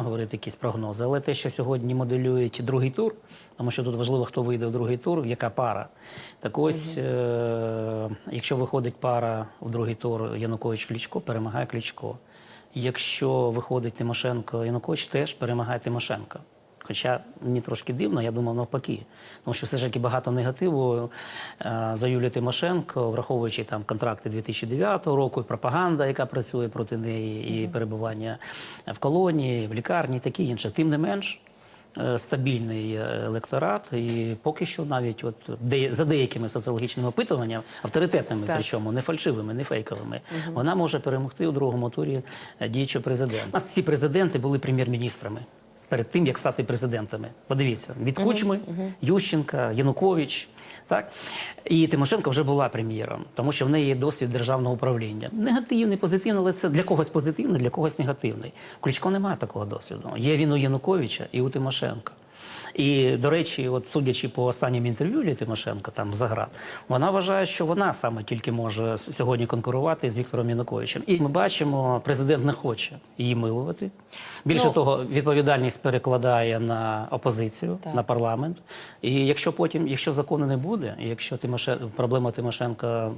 говорити якісь прогнози, але те, що сьогодні моделюють другий тур, тому що тут важливо, хто вийде в другий тур, яка пара. Так ось, е- якщо виходить пара в другий тур Янукович Кличко, перемагає Кличко. Якщо виходить Тимошенко Янукович, теж перемагає Тимошенко. Хоча мені трошки дивно, я думав навпаки. Тому що все ж таки багато негативу е, за Юлію Тимошенко, враховуючи там контракти 2009 року, і пропаганда, яка працює проти неї, і перебування в колонії, в лікарні, і таке інше. Тим не менш, е, стабільний електорат, і поки що навіть от де, за деякими соціологічними опитуваннями, авторитетними, Так. причому не фальшивими, не фейковими, вона може перемогти у другому турі е, діючого президента. У нас всі президенти були прем'єр-міністрами. Перед тим як стати президентами, подивіться від Кучми, Ющенка, Янукович, так і Тимошенко вже була прем'єром, тому що в неї є досвід державного управління. Негативний, позитивний, але це для когось позитивний, для когось негативний. У Кличко немає такого досвіду. Є він у Януковича і у Тимошенка. І, до речі, от судячи по останнім інтерв'ю Юлії Тимошенко, там Заград, вона вважає, що вона саме тільки може сьогодні конкурувати з Віктором Януковичем. І ми бачимо, президент не хоче її милувати. Більше Ну, того, відповідальність перекладає на опозицію, Так. на парламент. І якщо потім, якщо закону не буде, і якщо Тимоше... проблема Тимошенка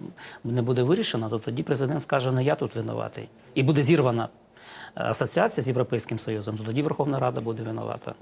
не буде вирішена, то тоді президент скаже, не я тут винуватий. І буде зірвана е, асоціація з Європейським Союзом, то тоді Верховна Рада буде винувата.